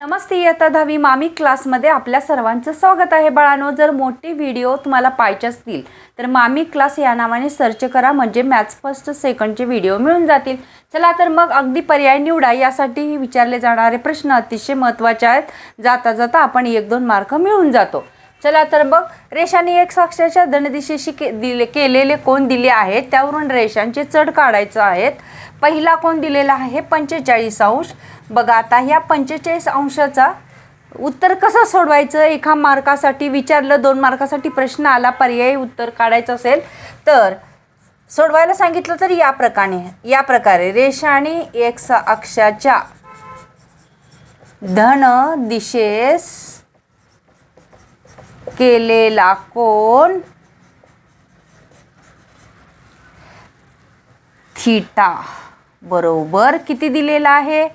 नमस्ते इयत्ता दहावी मामी क्लासमध्ये आपल्या सर्वांचं स्वागत आहे. बाळानो जर मोठे व्हिडिओ तुम्हाला पाहिजे असतील तर मामी क्लास या नावाने सर्च करा. म्हणजे मॅथ्स फर्स्ट सेकंडचे व्हिडिओ मिळून जातील. चला तर मग अगदी पर्याय निवडा. यासाठी विचारले जाणारे प्रश्न अतिशय महत्त्वाचे आहेत. जाता जाता आपण एक दोन मार्क मिळून जातो. चला तर मग रेषाने एक साक्षाच्या धनदिशेशी के दिले केलेले कोण दिले आहेत? त्यावरून रेषांचे चढ काढायचं आहेत. पहिला कोण दिलेला आहे? पंचेचाळीस अंश. बघा आता ह्या पंचेचाळीस अंशाचा उत्तर कसं सोडवायचं? एका मार्कासाठी विचारलं दोन मार्कासाठी प्रश्न आला पर्यायी उत्तर काढायचं असेल तर सोडवायला सांगितलं तर या प्रकारे या प्रकारे. रेषा आणि एक्स अक्षाच्या धन दिशेस केलेला कोण थीटा. बरोबर किती दिलेला आहे?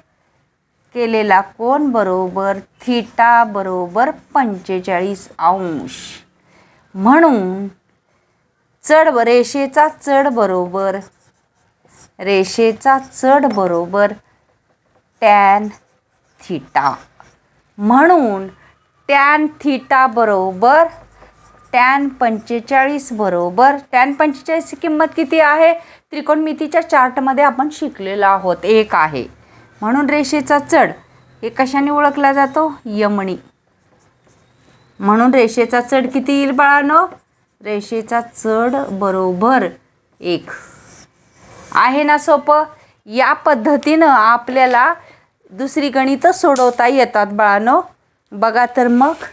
केलेला कोण बरोबर थीटा बरोबर पंचेचाळीस अंश. म्हणून चढ रेषेचा चढ बरोबर रेषेचा चढ बरोबर टॅन थीटा. म्हणून टॅन थीटा बरोबर टॅन पंचेचाळीस बरोबर. टॅन पंचेचाळीसची किंमत किती आहे? त्रिकोणमितीच्या चार्टमध्ये आपण शिकलेलो आहोत. एक आहे. म्हणून रेषेचा चढ हे कशाने ओळखला जातो? यमणी म्हणून रेषेचा चढ किती येईल बाळानो? रेषेचा चढ बरोबर एक. आहे ना सोपं? या पद्धतीनं आपल्याला दुसरी गणितं सोडवता येतात बाळानो. बघा तर मग.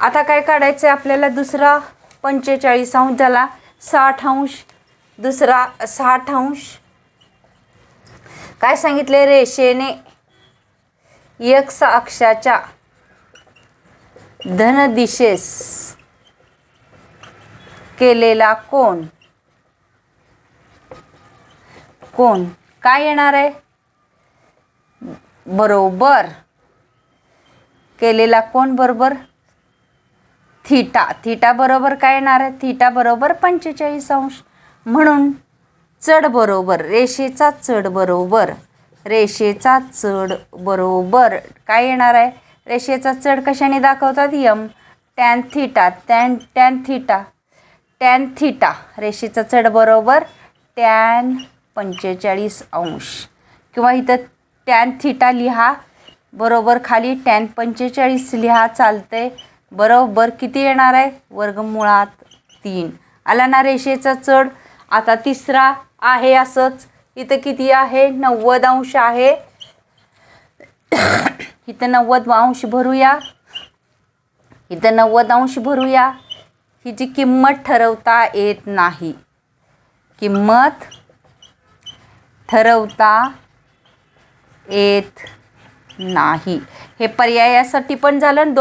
आता काय काढायचं आहे आपल्याला दुसरा पंचेचाळीस अंश झाला साठ अंश. दुसरा साठ अंश. काय सांगितले रेषेने? यक्ष अक्षाच्या धन दिशेस केलेला कोण कोण काय येणार आहे? बरोबर. केलेला कोण बरोबर? थीटा. थीटा बरोबर काय येणार आहे? थीटा बरोबर पंचेचाळीस अंश. म्हणून चढ बरोबर रेषेचा चढ बरोबर रेषेचा चढ बरोबर काय येणार आहे? रेषेचा चढ कशाने दाखवतात? M. Tan theta tan tan theta tan theta. रेषेचा चढ बरोबर टॅन पंचेचाळीस अंश. किंवा इथं टॅन थीटा लिहा. बरोबर खाली टॅन पंचेचाळीस लिहा चालते बरोबर किती येणार आहे? वर्गमुळात तीन. आला ना रेषेचा चढ. आता तिसरा आहे असंच. इथं किती आहे? नव्वद अंश आहे. इथं नव्वद अंश भरूया. इथं नव्वद अंश भरूया. हिची किंमत ठरवता येत नाही. किंमत ठरवता येत नाही. हे पर्यायासाठी पण झालं आणि दोन